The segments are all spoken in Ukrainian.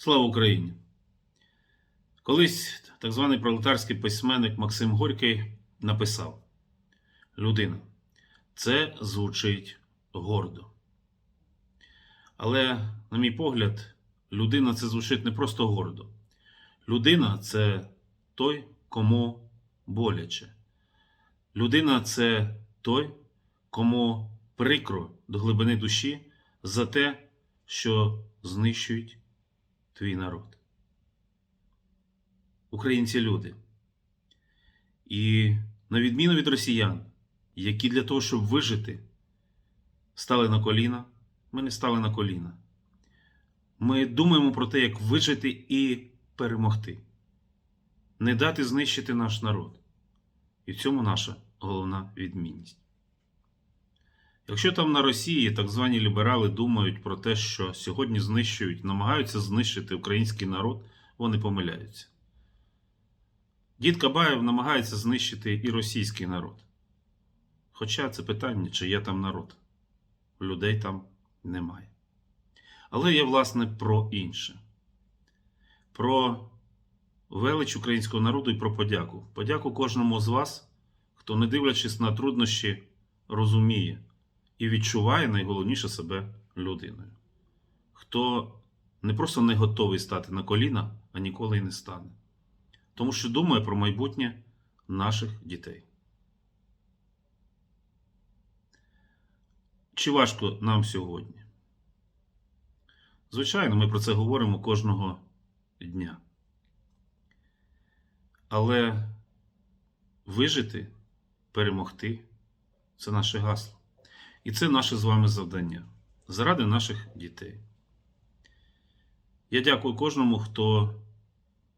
Слава Україні! Колись так званий пролетарський письменник Максим Горький написав: Людина, це звучить гордо. Але, на мій погляд, людина це звучить не просто гордо. Людина це той, кому боляче. Людина це той, кому прикро до глибини душі за те, що знищують твій народ. Українці люди. І на відміну від росіян, які для того, щоб вижити, стали на коліна, ми не стали на коліна. Ми думаємо про те, як вижити і перемогти, не дати знищити наш народ. І в цьому наша головна відмінність. Якщо там на Росії так звані ліберали думають про те, що сьогодні знищують, намагаються знищити український народ, вони помиляються. Дід Кабаєв намагається знищити і російський народ. Хоча це питання, чи є там народ. Людей там немає. Але є, власне, про інше. Про велич українського народу і про подяку. Подяку кожному з вас, хто, не дивлячись на труднощі, розуміє і відчуває найголовніше себе людиною. Хто не просто не готовий стати на коліна, а ніколи й не стане. Тому що думає про майбутнє наших дітей. Чи важко нам сьогодні? Звичайно, ми про це говоримо кожного дня. Але вижити, перемогти це наше гасло. І це наше з вами завдання заради наших дітей. Я дякую кожному, хто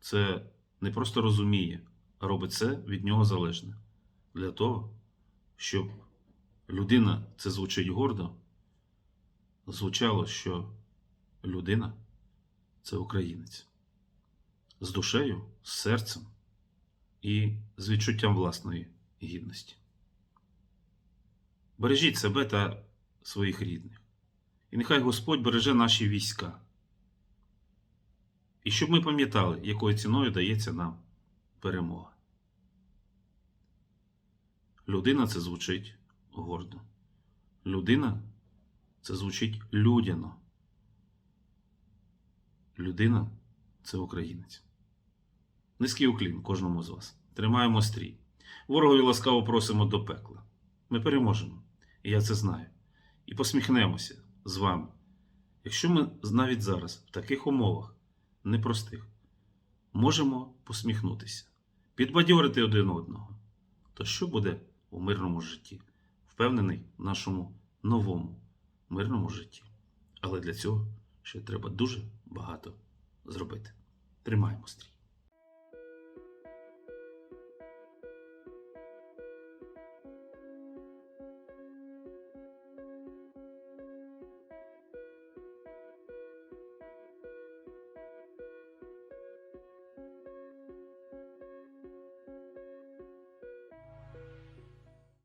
це не просто розуміє, а робить це від нього залежне. Для того, щоб людина це звучить гордо, звучало, що людина це українець з душею, з серцем і з відчуттям власної гідності. Бережіть себе та своїх рідних. І нехай Господь береже наші війська. І щоб ми пам'ятали, якою ціною дається нам перемога. Людина це звучить гордо. Людина це звучить людяно. Людина це українець. Низький уклін кожному з вас. Тримаємо стрій. Ворогові ласкаво просимо до пекла. Ми переможемо. І я це знаю. І посміхнемося з вами. Якщо ми навіть зараз, в таких умовах, непростих, можемо посміхнутися, підбадьорити один одного, то що буде у мирному житті? Впевнений в нашому новому мирному житті. Але для цього ще треба дуже багато зробити. Тримаємо стрій.